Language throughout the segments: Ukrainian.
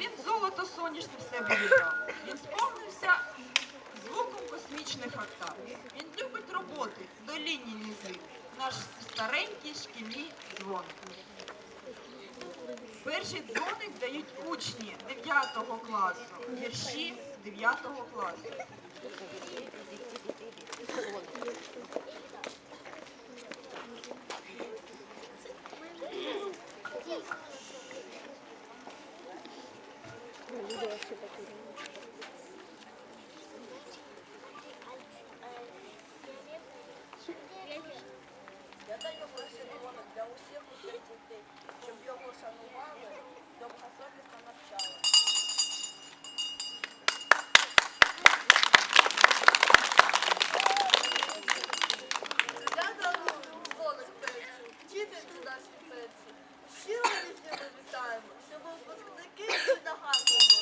Він золото сонячне в себе. Він сповнився звуком космічних октав. Він любить роботи до лінії низи. Наш старенький шкільний дзвоник. Перший дзвоник дають учні 9 класу, вірші 9 класу. Вчительці нашій першій. Щиро ми вітаємо, щоб випускники всі нагадували.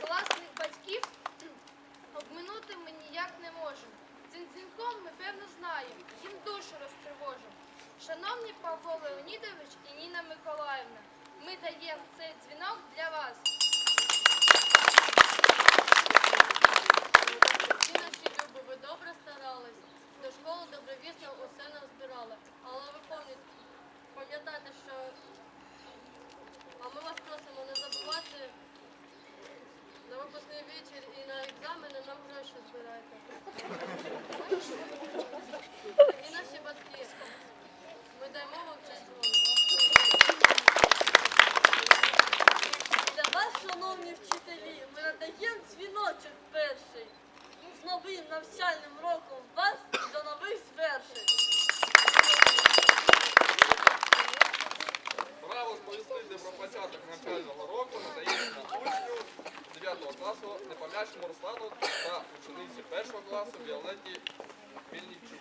Класних батьків обминути ми ніяк не можемо. Цим дзвінком ми певно знаємо, їм душу розтривожимо. Шановні Павло Леонідович і Ніна Миколаївна, ми даємо цей дзвінок для вас. Mitchell та учениці першого класу Віолетті Мільничук.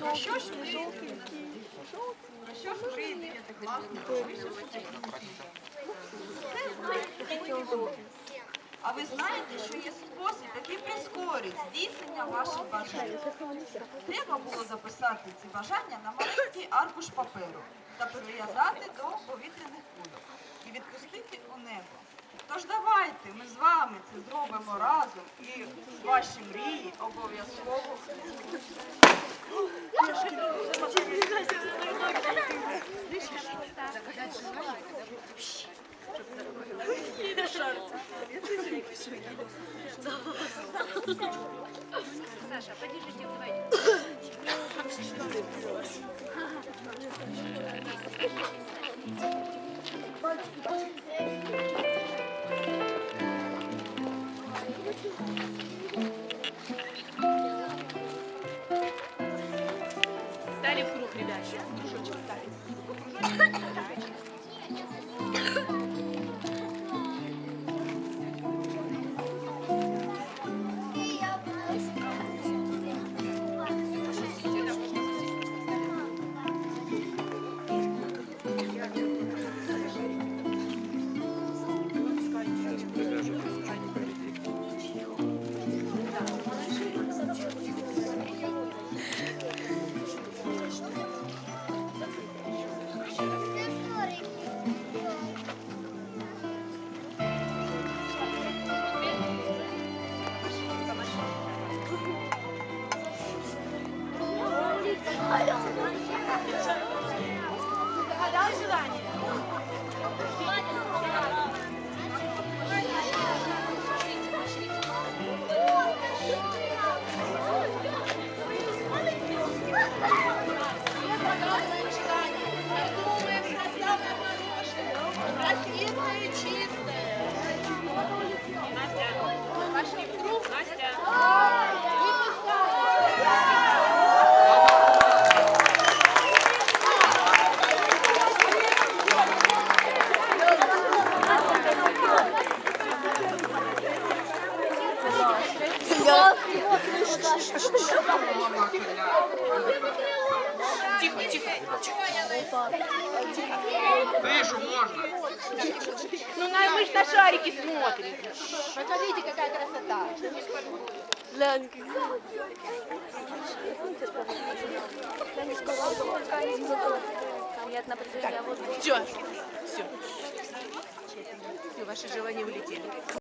Про що ж ви? Про що ж А ви знаєте, що є спосіб, який прискорить здійснення ваших бажань. Треба було записати ці бажання на маленький аркуш паперу та прив'язати до повітряних кульок і відпустити у небо. Тож давайте ми з вами це зробимо разом і ваші мрії обов'язково. Стали Thank you. 哎呦！Тишу можно. Ну, мы же на шарики смотрим. Посмотрите, какая красота. Лянка. Все, все. Все, ваши желания улетели.